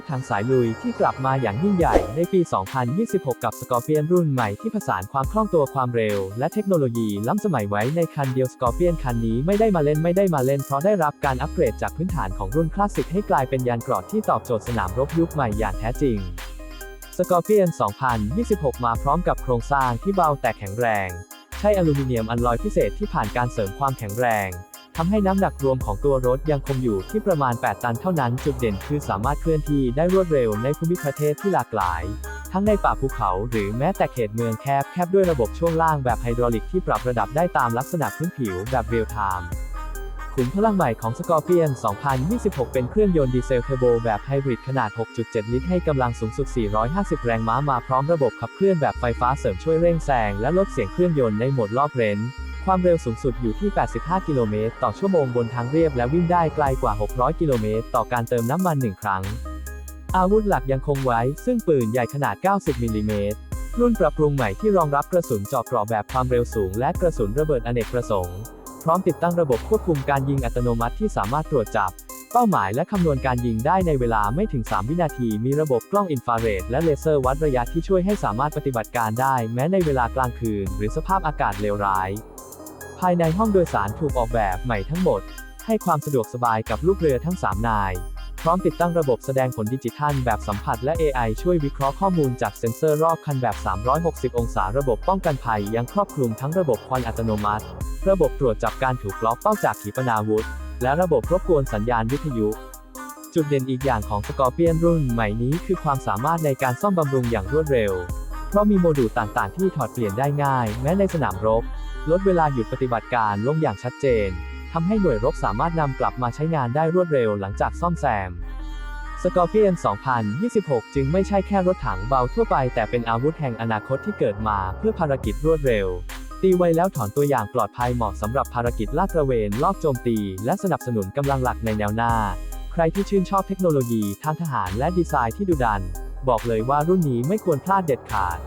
ถถังสายลุยที่กลับมาอย่างยิ่งใหญ่ในปี 2026 กับ Scorpion รุ่นใหม่ที่ผสานความคล่องตัวความเร็ว และเทคโนโลยีล้ำสมัยไว้ในคันเดียว Scorpion คันนี้ไม่ได้มาเล่นไม่ได้มาเล่นเพราะได้รับการอัปเกรดจากพื้นฐานของรุ่นคลาสสิกให้กลายเป็นยานเกราะที่ตอบโจทย์สนามรบยุคใหม่อย่างแท้จริง Scorpion 2026 มาพร้อมกับโครงสร้างที่เบาแต่แข็งแรง ใช้อลูมิเนียมอัลลอยพิเศษที่ผ่านการเสริมความแข็งแรง ทำให้น้ำหนักรวมของตัวรถยังคงอยู่ที่ประมาณ 8 ตันเท่านั้น จุดเด่นคือสามารถเคลื่อนที่ได้รวดเร็วในภูมิประเทศที่หลากหลาย ทั้งในป่าภูเขาหรือแม้แต่เขตเมืองแคบแคบด้วยระบบช่วงล่างแบบไฮดรอลิกที่ปรับระดับได้ตามลักษณะพื้นผิวแบบเรียลไทม์ขุมพลังใหม่ของ Scorpion 2026 เป็นเครื่องยนต์ดีเซลเทอร์โบแบบไฮบริดขนาด 6.7 ลิตรให้กำลังสูงสุด 450 แรงม้ามาพร้อมระบบขับเคลื่อนแบบไฟฟ้าเสริมช่วยเร่งแซงและลดเสียงเครื่องยนต์ในโหมดรอบเรน ความเร็วสูงสุดอยู่ที่ 85 กิโลเมตรต่อชั่วโมงบนทางเรียบและวิ่งได้ไกลกว่า 600 กิโลเมตรต่อการเติมน้ำมัน 1 ครั้ง อาวุธหลักยังคงไว้ ซึ่งปืนใหญ่ขนาด 90 มิลลิเมตร รุ่นปรับปรุงใหม่ที่รองรับกระสุนเจาะเกราะแบบความเร็วสูง และกระสุนระเบิดอเนกประสงค์ พร้อมติดตั้งระบบควบคุมการยิงอัตโนมัติที่สามารถตรวจจับ เป้าหมายและคำนวณการยิงได้ในเวลาไม่ถึง 3 วินาที มีระบบกล้องอินฟราเรดและเลเซอร์วัดระยะที่ช่วยให้สามารถปฏิบัติการได้ แม้ในเวลากลางคืน หรือสภาพอากาศเลวร้าย ภายในห้องโดยสารถูกออกแบบใหม่ทั้งหมด ให้ความสะดวกสบายกับลูกเรือทั้ง 3 นาย พร้อมติดตั้งระบบแสดงผลดิจิทัลแบบสัมผัสและ AI ช่วยวิเคราะห์ข้อมูลจากเซ็นเซอร์รอบคันแบบ 360 องศาระบบป้องกันภัยยังครอบคลุมทั้งระบบควันอัตโนมัติ ระบบตรวจจับการถูกล็อกเป้าจากขีปนาวุธ และระบบรบกวนสัญญาณวิทยุจุดเด่นอีกอย่างของ Scorpion รุ่นใหม่นี้คือความสามารถในการซ่อมบำรุงอย่างรวดเร็ว เพราะมีโมดูลต่างๆ ที่ถอดเปลี่ยนได้ง่าย แม้ในสนามรบ ลดเวลาหยุดปฏิบัติการลงอย่างชัดเจนทำให้หน่วยรบสามารถนำกลับมาใช้งานได้รวดเร็วหลังจากซ่อมแซม Scorpion 2026 จึงไม่ใช่แค่รถถังเบาทั่วไป แต่เป็นอาวุธแห่งอนาคตที่เกิดมาเพื่อภารกิจรวดเร็ว ตีไวแล้วถอนตัวอย่างปลอดภัยเหมาะสำหรับภารกิจลาดตระเวน ลอบโจมตี และสนับสนุนกำลังหลักในแนวหน้า ใครที่ชื่นชอบเทคโนโลยีทางทหารและดีไซน์ที่ดุดัน บอกเลยว่ารุ่นนี้ไม่ควรพลาดเด็ดขาด